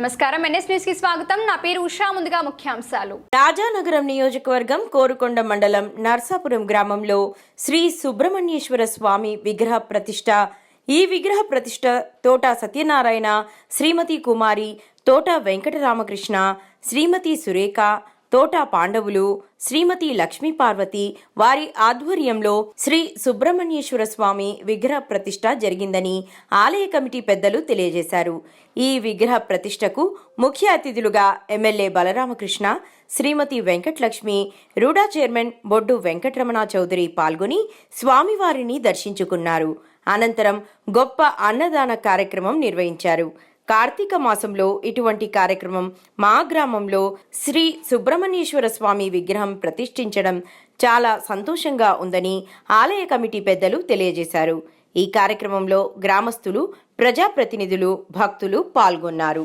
నమస్కారం. ఎన్ఎస్ న్యూస్కి స్వాగతం. నా పేరు ఉషా. ముందుగా ముఖ్యాంశాలు. రాజానగరం నియోజకవర్గం కోరుకొండ మండలం నర్సాపురం గ్రామంలో శ్రీ సుబ్రహ్మణ్యేశ్వర స్వామి విగ్రహ ప్రతిష్ట. ఈ విగ్రహ ప్రతిష్ట తోట సత్యనారాయణ శ్రీమతి కుమారి తోట వెంకటరామకృష్ణ శ్రీమతి సురేఖ తోట పాండవులు శ్రీమతి లక్ష్మీపార్వతి వారి ఆధ్వర్యంలో శ్రీ సుబ్రహ్మణ్యేశ్వర స్వామి విగ్రహ ప్రతిష్ట జరిగిందని ఆలయ కమిటీ పెద్దలు తెలియజేశారు. ఈ విగ్రహ ప్రతిష్టకు ముఖ్య అతిథులుగా MLA Balaramakrishna Shrimati Venkatalakshmi RUDA chairman Boddu Venkataramana Chowdary పాల్గొని స్వామివారిని దర్శించుకున్నారు. అనంతరం గొప్ప అన్నదాన కార్యక్రమం నిర్వహించారు. కార్తీక మాసంలో ఇటువంటి కార్యక్రమం మా గ్రామంలో శ్రీ సుబ్రహ్మణ్యేశ్వర స్వామి విగ్రహం ప్రతిష్ఠించడం చాలా సంతోషంగా ఉందని ఆలయ కమిటీ పెద్దలు తెలియజేశారు. ఈ కార్యక్రమంలో గ్రామస్తులు ప్రజాప్రతినిధులు భక్తులు పాల్గొన్నారు.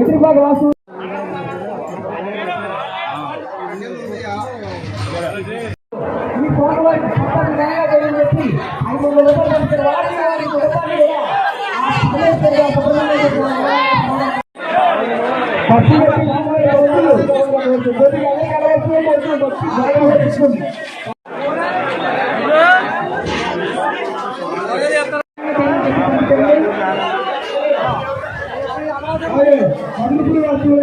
ఎదురుబాటు వాసు ఈ ఫోటో చెప్పి ఐదు వందల రూపాయలు వారికి వారికి రూపాయలు আসলে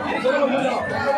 哎。